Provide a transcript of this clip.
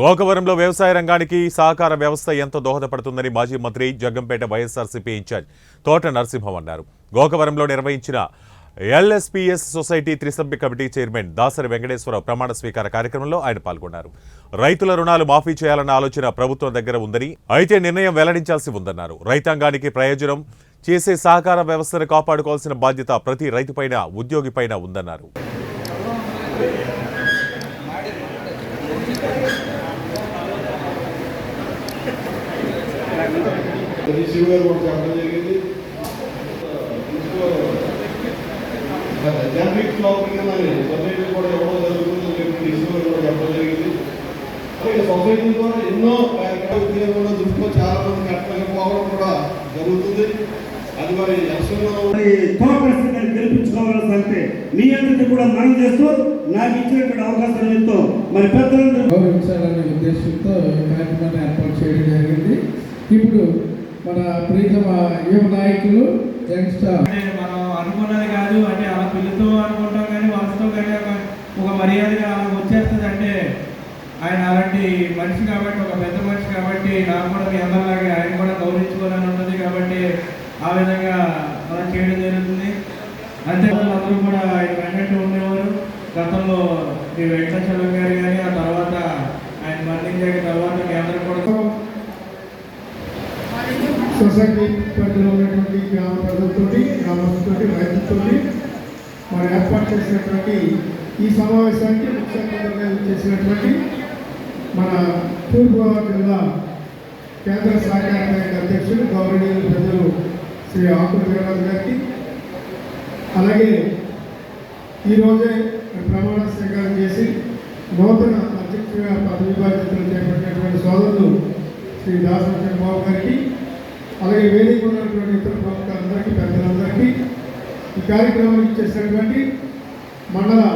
గోకవరంలో వ్యవసాయ రంగానికి సహకార వ్యవస్థ ఎంతో దోహదపడుతుందని మాజీ మంత్రి జగ్గంపేట వైఎస్ఆర్సీపీ ఇన్ఛార్జ్ తోట నరసింహం అన్నారు. గోకవరంలో నిర్వహించిన ఎల్ఎస్పీఎస్ సొసైటీ త్రిసభ్య కమిటీ చైర్మన్ దాసరి వెంకటేశ్వరరావు ప్రమాణ స్వీకార కార్యక్రమంలో ఆయన పాల్గొన్నారు. రైతుల రుణాలు మాఫీ చేయాలన్న ఆలోచన ప్రభుత్వం దగ్గర ఉందని అయితే నిర్ణయం వెల్లడించాల్సి ఉందన్నారు. రైతాంగానికి ప్రయోజనం చేసే సహకార వ్యవస్థను కాపాడుకోవాల్సిన బాధ్యత ప్రతి రైతుపైన ఉద్యోగిపైన ఉందన్నారు. రిషి గారు కూడా చెప్పడం జరిగింది జనరిక్ ఫ్లాప్ కింద సొసైటీ కూడా ఎవరో జరుగుతుందని చెప్పి రిషి గారు కూడా చెప్పడం జరిగింది అలాగే సొసైటీ ద్వారా ఎన్నో కార్యక్రమాలు కూడా దృష్టిలో చాలా మంది కట్టలేకపోవడం కూడా జరుగుతుంది అది మరి ఎలక్షన్లో కోఆపరేషన్ నేను అంటే మీ అందరికీ కూడా మనం చేస్తూ నాకు ఇచ్చినటువంటి అవకాశం ఎంతో. మరి పెద్దలందరూ గౌరవించాలనే ఉద్దేశంతో ఈ ఇప్పుడు మన ప్రీతమ యువ నాయకులు యంగ్స్టార్. అంటే మనం అనుకున్నది కాదు అంటే అలా పిల్లతో అనుకుంటాం కానీ వాళ్ళతో కానీ ఒక ఒక మర్యాదగా అలా వచ్చేస్తుంది అంటే ఆయన అలాంటి మనిషి కాబట్టి ఒక పెద్ద మనిషి కాబట్టి నాకు కూడా మీ అందరిలాగే ఆయన కూడా గౌరవించుకోవాలని ఉంటుంది కాబట్టి ఆ విధంగా అలా చేయడం జరుగుతుంది. అంతే అందరూ కూడా ఆయన వెంటనే ఉండేవారు. గతంలో ఈ వెంకటచలం గారు కానీ ఆ తర్వాత ఆయన మరణించాక తర్వాత మీ అందరూ కూడా సొసైటీ పరిధిలో ఉన్నటువంటి గ్రామ ప్రజలతోటి గ్రామస్తులతోటి రైతులతోటి మరి ఏర్పాటు చేసినటువంటి ఈ సమావేశానికి ముఖ్య చేసినటువంటి మన తూర్పుగోదావరి జిల్లా కేంద్ర సహకార బ్యాంక్ అధ్యక్షులు గౌరవనీయులు ప్రజలు శ్రీ ఆకుల వీరరాజు గారికి. అలాగే ఈరోజే ప్రమాణ స్వీకారం చేసి నూతన అధ్యక్షుడిగా పదవి బాధ్యతలు చేపట్టినటువంటి సోదరులు శ్రీ దాసరి చంద్రబాబు గారికి అలాగే వేదిక ఉన్నటువంటి ఇతర ప్రముఖులందరికీ పెద్దలందరికీ ఈ కార్యక్రమం ఇచ్చేసినటువంటి మండల